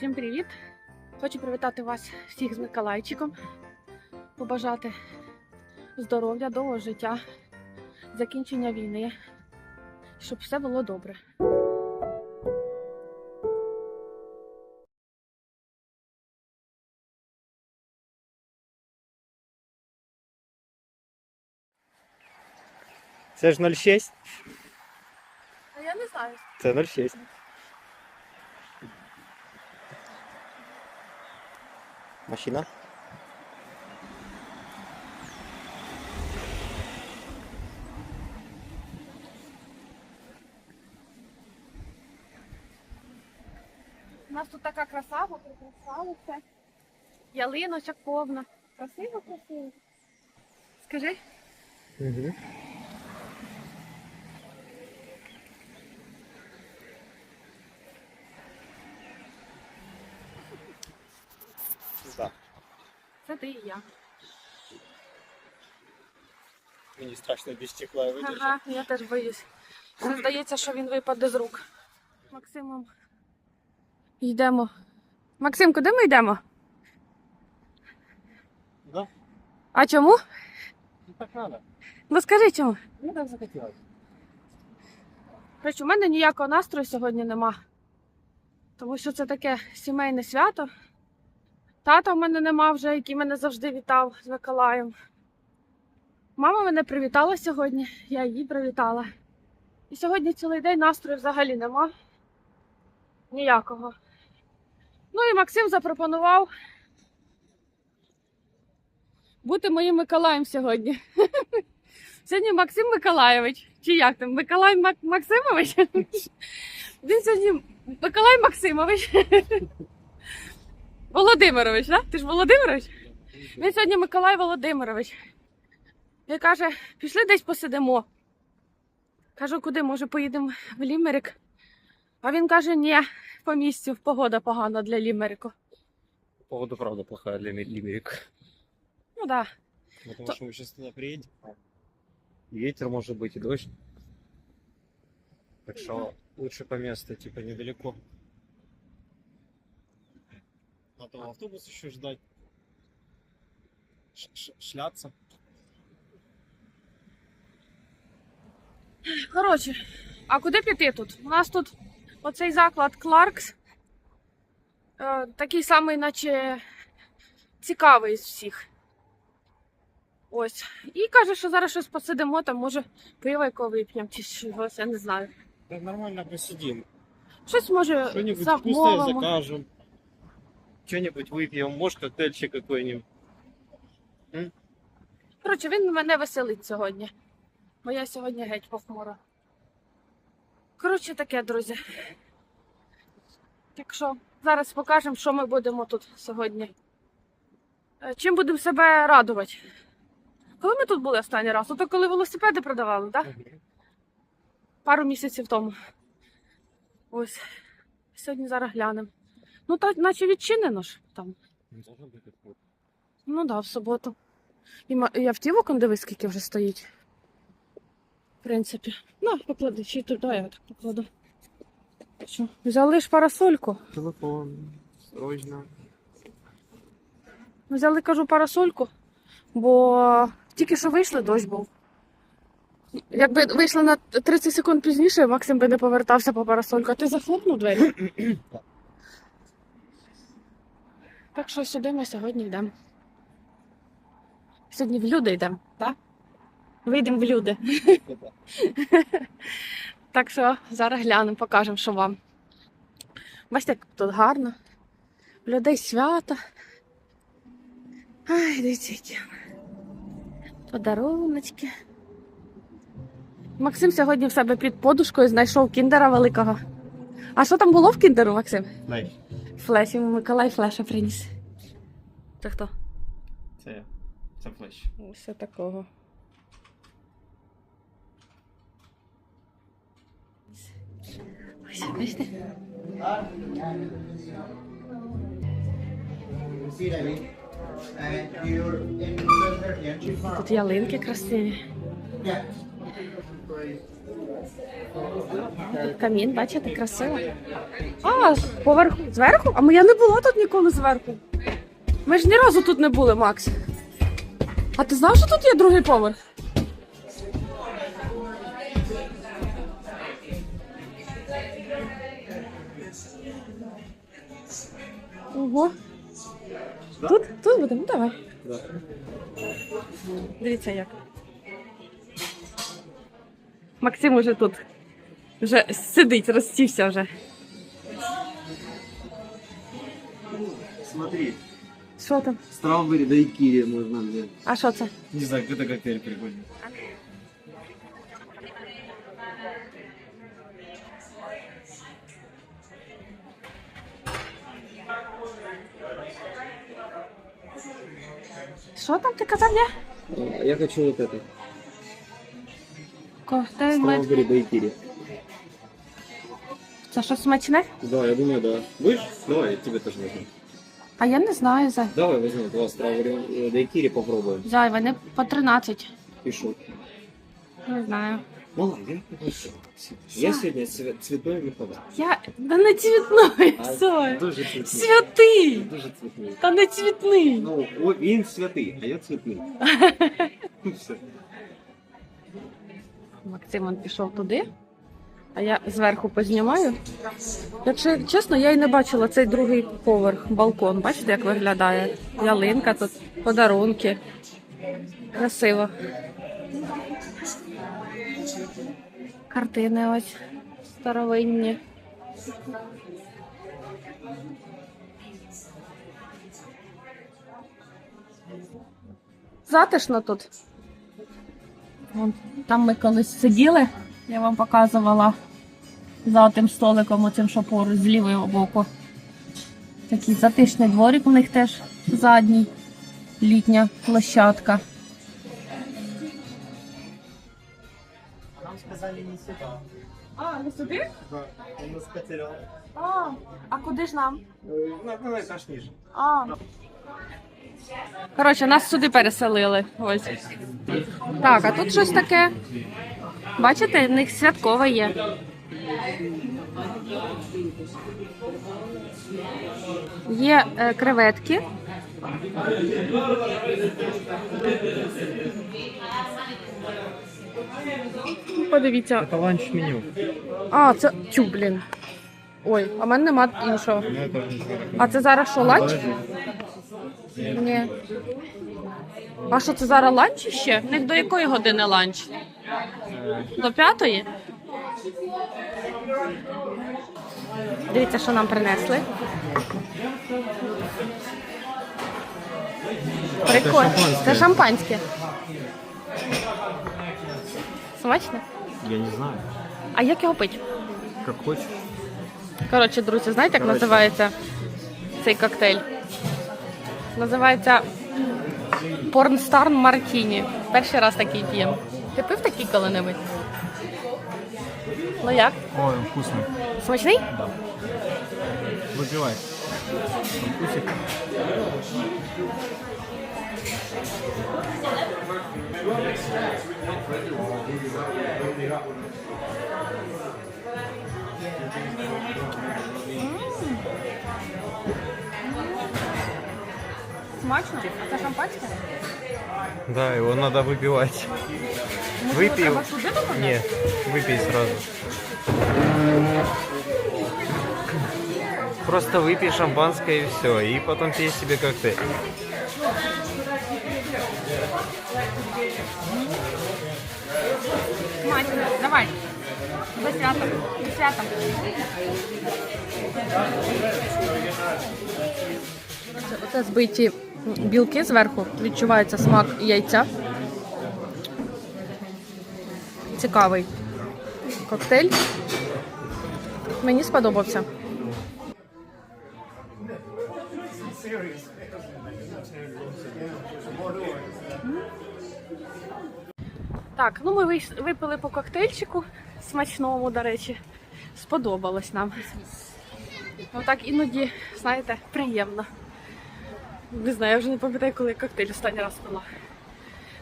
Всім привіт! Хочу привітати вас всіх з Миколайчиком, побажати здоров'я, довгого життя, закінчення війни, щоб все було добре. Це ж 0,6? А я не знаю. Це 0,6. Машина? У нас тут така краса, ми прикрашали все. Ялиночок повна. Красиво, красиво. Скажи, Угу. Це ти і я. Мені страшно без стекла видержати. Ага, я теж боюсь. Мені здається, що він випаде з рук. Максимом. Йдемо. Максим, куди ми йдемо? Да? А чому? Ну так надо. Ну скажи чому. Мені так захотілося. Коротше, у мене ніякого настрою сьогодні нема. Тому що це таке сімейне свято. Тата в мене нема вже, який мене завжди вітав з Миколаєм. Мама мене привітала сьогодні, я її привітала. І сьогодні цілий день настрою взагалі нема. Ніякого. Ну і Максим запропонував бути моїм Миколаєм сьогодні. Сьогодні Максим Миколаєвич. Чи як там? Миколай Мак- Максимович? Він сьогодні Миколай Максимович. Володимирович, так? Ти ж Володимирович? Він сьогодні Миколай Володимирович. Він каже, пішли десь посидимо. Кажу, куди, може, поїдемо в Лімерик? А він каже, ні, по місцю, погода погана для Лімерику. Погода правда плохая для Лимерика. Ну так. Да. Потому То- что мы сейчас туда приедем. Ветер может быть, и дождь. Так что лучше по месту, типа недалеко. А то автобус еще ждать. Ш- ш- шляться. Коротше, а куди піти тут? У нас тут оцей заклад Кларкс. Е, такий самий, наче цікавий з всіх. Ось. І каже, що зараз щось посидимо, там може пиво якого вип'ємо чи щось, я не знаю. Да нормально посидим. Щось може Что-нибудь вкусное замовимо. закажем. Что-нибудь выпьем. Может, коктейльчик какой-нибудь. Коротше, він мене веселить сьогодні. Бо я сьогодні геть похмура. Коротше, таке, друзі. Так що зараз покажемо, що ми будемо тут сьогодні. Е, Чим будемо себе радувати. Коли ми тут були останній раз? Ото коли велосипеди продавали, так? Пару місяців тому. Ось. Сьогодні зараз глянемо. Ну, так, наче відчинено ж там. Ну да, в суботу. І, і автівок дивись, скільки вже стоїть. В принципі. На, поклади, чи туди я так покладу. Що? Взяли ж парасольку. Телефон. Срочно. Взяли, кажу, парасольку, бо тільки що вийшли, дощ був. Якби вийшли на 30 секунд пізніше, Максим би не повертався по парасольку, а ти захлопнув двері. так що сюди ми сьогодні йдемо. Сьогодні в люди йдемо, так? Вийдемо в люди. Так що зараз глянемо, покажемо, що вам. Бачите, як тут гарно. В людей свято. Ай, дивіться. Подаруночки. Максим сьогодні в себе під подушкою знайшов кіндера великого. А що там було в кіндеру, Максим? Знаєш, Флеш, йому Миколай флеша приніс. Це хто? це, я. це флеш. Ось такого. Ось, бачите? See that mean? And you're in 7:30 and she's Тут ялинки красиві. Тут камін, бачите, красиво. А, поверху. Зверху? А я не була тут ніколи зверху. Ми ж ні разу тут не були, Макс. А ти знав, що тут є другий поверх? Ого. Тут? Тут будемо? Давай. Дивіться як. Максим уже тут. Вже сидить, розсівся вже. Смотри, Що там? стrawberry да и кири можно взять. А що це? Не знаю, это коктейль прикольный. Що там ти казав, ні? А, Я хочу вот это. Коктейль мед. Да и кири. Це що смачне? Да, я думаю, да. Будешь? Давай, тебе тоже возьму. А я не знаю за. Давай возьму два стrawberry э, да и. Зай, вони по 13. Пишу. Не знаю. Мала, я попрошу. Я сегодня цве- цветной не. Я. Та не А, Зай. Дуже цвітний. Святий! Дуже цвітний. Та не цвітний. Ну, о, він святий, а я цвітний. Все. Максим он пішов туди, а я зверху познімаю. Якщо чесно, я й не бачила цей другий поверх, балкон. Бачите, як виглядає? Ялинка тут, подарунки. Красиво. Картини ось старовинні. Затишно тут. Там ми колись сиділи, я вам показувала за тим столиком, оцим, що поруч з лівого боку. Такий затишний дворик у них теж задній, літня площадка. Нам сказали не сюда. А, не сюди? Да, он нас потерял. А, а куди ж нам? На, на этаж ниже. А. Коротше, нас сюди переселили. Ось. Так, а тут щось таке. Бачите, в них святкове є. Є е, креветки. Подивіться. Это ланч-меню. А, це тю, блін. Ой, а в мене нема іншого. А це зараз що, ланч? Ні. А що це зараз ланч ще? В них до якої години ланч? До п'ятої? Дивіться, що нам принесли. Прикольно. Це шампанське. Смачно? Я не знаю. А як його пить? Как хочешь. Коротше, друзі, знаєте, як Коротше. називається цей коктейль? Називається Порнстар Мартіні. Перший раз такий п'ємо. Ти пив такий коли-небудь? Ну як? Ой, вкусно. Смачний? Выпивай. Вкусик. Смачно? А це шампанське? Да, его надо выпивать. Выпей. Треба сюди добавляти? Нет, выпей сразу. Просто выпей шампанское и все, и потом пей себе коктейль. Смачно. Давай. До свята. До свята. Оце збиті білки зверху. Відчувається смак яйця. Цікавий коктейль. Мені сподобався. Так, ну ми випили по коктейльчику смачному, до речі. Сподобалось нам. Ну так іноді, знаєте, приємно. Не знаю, я вже не пам'ятаю, коли коктейль останній раз пила.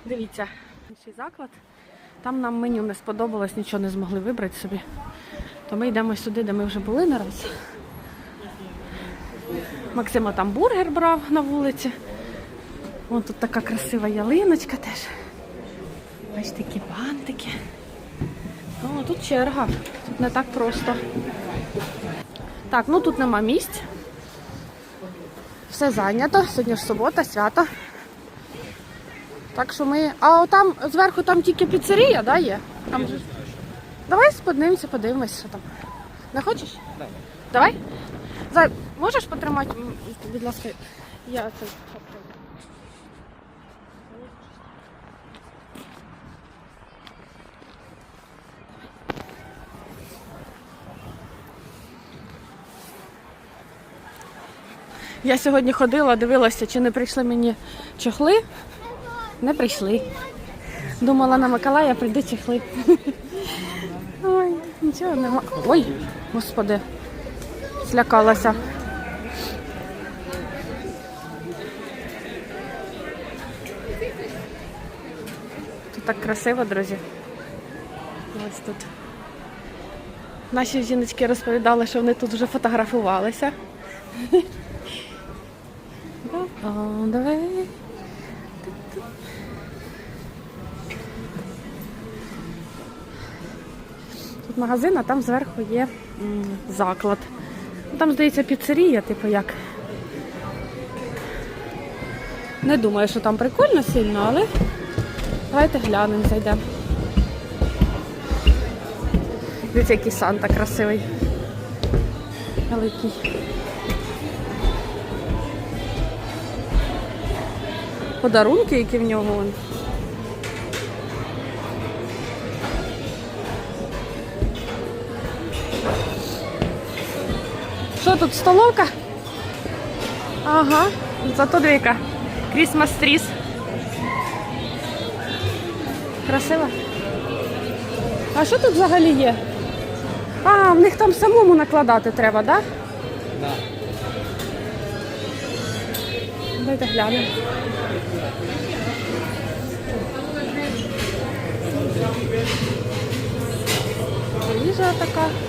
Дивіться, інший заклад. Там нам меню не сподобалось, нічого не змогли вибрати собі. То ми йдемо сюди, де ми вже були не раз. Максима там бургер брав на вулиці. Вон тут така красива ялиночка теж. Бачите, такі бантики. О, тут черга. Тут не так просто. Так, ну тут нема місць. Все зайнято. Сьогодні ж субота, свято. Так що ми. А там зверху там тільки піцерія, да, є? Там же... Давай споднимося, подивимось, що там. Не хочеш? Давай. Давай? Зай, можеш потримати, м, будь ласка, я це. Я сьогодні ходила, дивилася, чи не прийшли мені чохли. Не прийшли. Думала на Миколая прийде чехли. Ой, нічого нема. Ой, господи, злякалася. Тут так красиво, друзі. Ось тут. Наші жіночки розповідали, що вони тут вже фотографувалися. магазин, а там зверху є заклад. Там, здається, піцерія, типу як. Не думаю, що там прикольно сильно, але давайте глянемо, зайдемо. Дивіться, який Санта красивий. Великий. Подарунки, які в нього. вон. Що тут, столовка? Ага, зато двійка. Крісмас тріс. Красиво. А що тут взагалі є? А, в них там самому накладати треба, так? Да? Да. Давайте глянемо. Їжа така.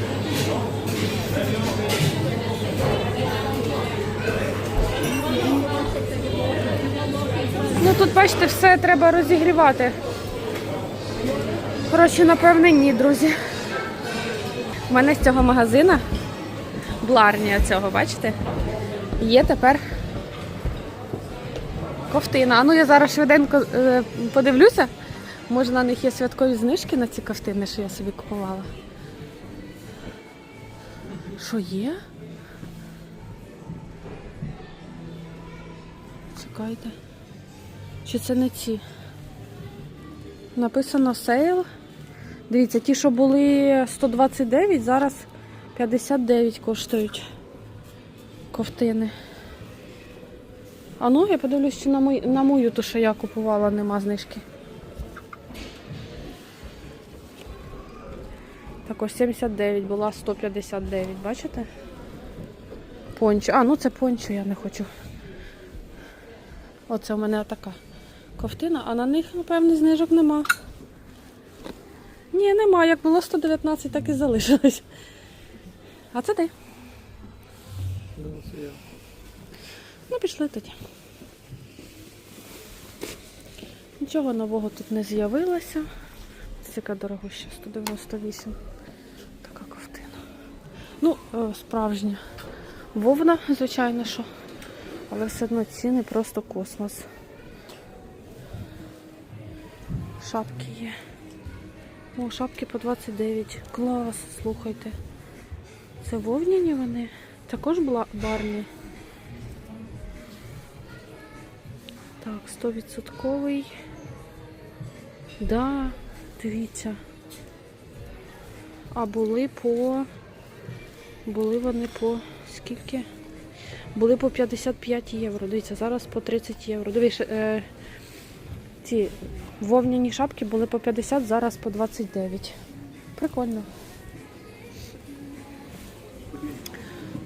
Тут, бачите, все треба розігрівати. Коротше, напевне, ні, друзі. У мене з цього магазина, бларня цього, бачите, є тепер ковтина. А ну я зараз швиденько е, подивлюся. Може на них є святкові знижки на ці ковтини, що я собі купувала. Що є? Чекайте. Чи це не ці? Написано сейл. Дивіться, ті, що були 129, зараз 59 коштують ковтини. А ну, я подивлюсь, чи на мою, на мою ту, що я купувала, нема знижки. Так ось 79 була 159, бачите? Пончо. А, ну це пончо я не хочу. Оце у мене така ковтина, а на них, напевно, знижок нема. Ні, нема. Як було 119, так і залишилось. А це де? Ну, пішли тоді. Нічого нового тут не з'явилося. Яка дорогуща, 198. Така ковтина. Ну, е, справжня вовна, звичайно, що. Але все одно ціни просто космос. Шапки є. О, шапки по 29. Клас, слухайте. Це вовняні вони. Також була барні. Так, 100%. Да, дивіться. А були по. Були вони по скільки? Були по 55 євро. Дивіться, зараз по 30 євро. Дивіться, е, ці вовняні шапки були по 50, зараз по 29. Прикольно.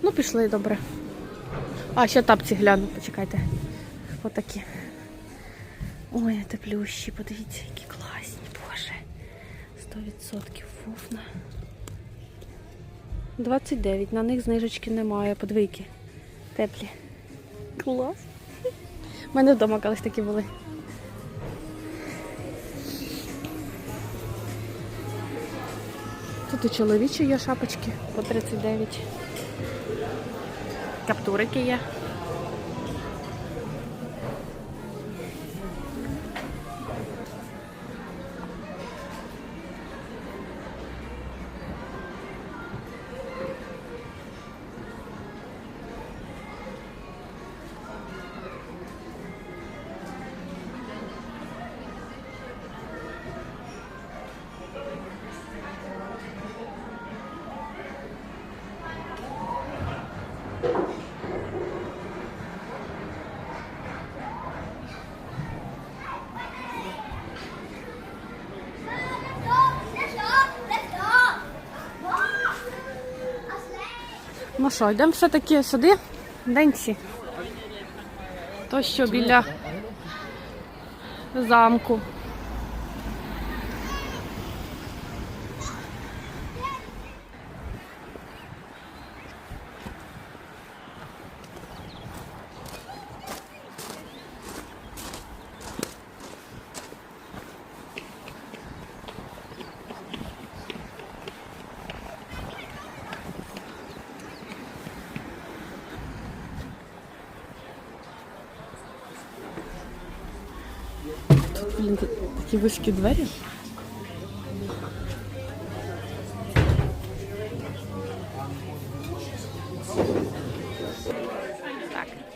Ну, пішли добре. А, ще тапці гляну, почекайте. Отакі. Ой, теплющі, подивіться, які класні, боже. 100% фуфна. 29, на них знижечки немає, подвійки. Теплі. Клас. У мене вдома колись такі були. Тут і чоловічі є шапочки по 39. Каптурики є. Ну що, йдемо все-таки сюди, Денці. То що біля замку. Блін, тут такі вузькі двері.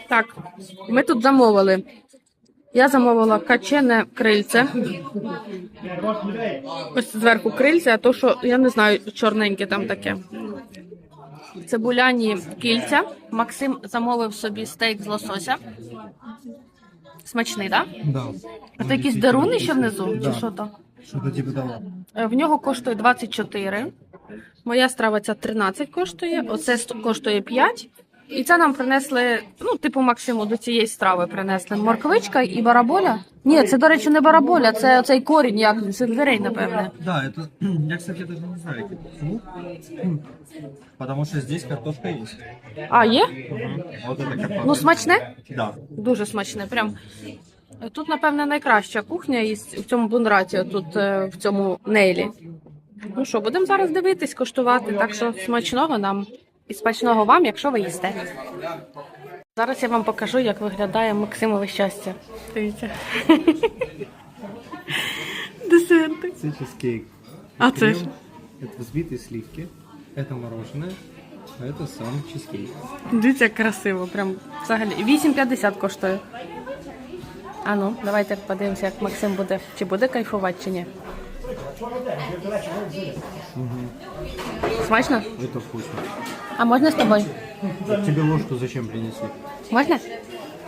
Так. ми тут замовили. Я замовила качене крильце. Ось зверху крильце, а то, що я не знаю, чорненьке там таке. Цибуляні кільця. Максим замовив собі стейк з лосося. Смачний, так? Да? Да. Це якісь даруни ще внизу? Да. Чи що то? Що то типа того. Е, В нього коштує 24. Моя страва ця 13 коштує, оце коштує 5. І це нам принесли, ну, типу Максиму, до цієї страви принесли морквичка і бараболя. Ні, це, до речі, не бараболя, це оцей корінь, як він, сельдерей, напевне. Да, это... Я, кстати, даже не знаю, как это звук. Потому что здесь картошка есть. А, є? Вот это картошка. Ну, смачне? Да. Дуже смачне. Прям. Тут, напевне, найкраща кухня із в цьому бунраті, тут е, в цьому нейлі. Ну що, будемо зараз дивитись, коштувати. Так що смачного нам і смачного вам, якщо ви їсте. Зараз я вам покажу, як виглядає Максимове щастя. Дивіться. Десерти. Это чизкейк. А це ж? Это взбитые сливки. Это мороженое. А это сам чизкейк. Дивіться, як красиво. Прям взагалі. 8,50 коштує. А ну, давайте подивимося, як Максим буде. Чи буде кайфувати, чи ні. Смачно? Это вкусно. А можна з тобою? Тебе ложку зачем принесли? Можна?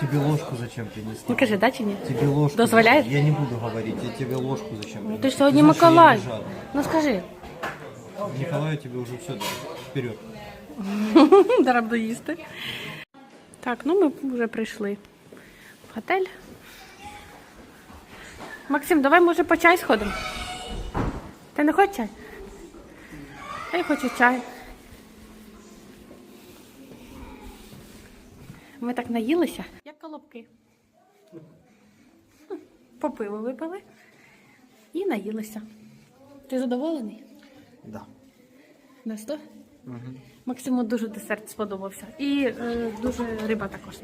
Тебе ложку зачем принесли? Ну кажи, да чи ні? Тебе ложку. Дозволяешь? Я не буду говорить. Я тебе ложку зачем Ну принесли? ти ж сьогодні знаешь, что я Миколай. не жадный. Ну скажи. Николай тебе уже все вперед. Зараз буду їсти. Так, ну ми вже прийшли в готель. Максим, давай може по чай сходимо. Ти не хочеш чай? А я хочу чай. Ми так наїлися. Як колобки. Попиву випили і наїлися. Ти задоволений? Да. На 100? Максиму дуже десерт сподобався. І е, дуже риба також.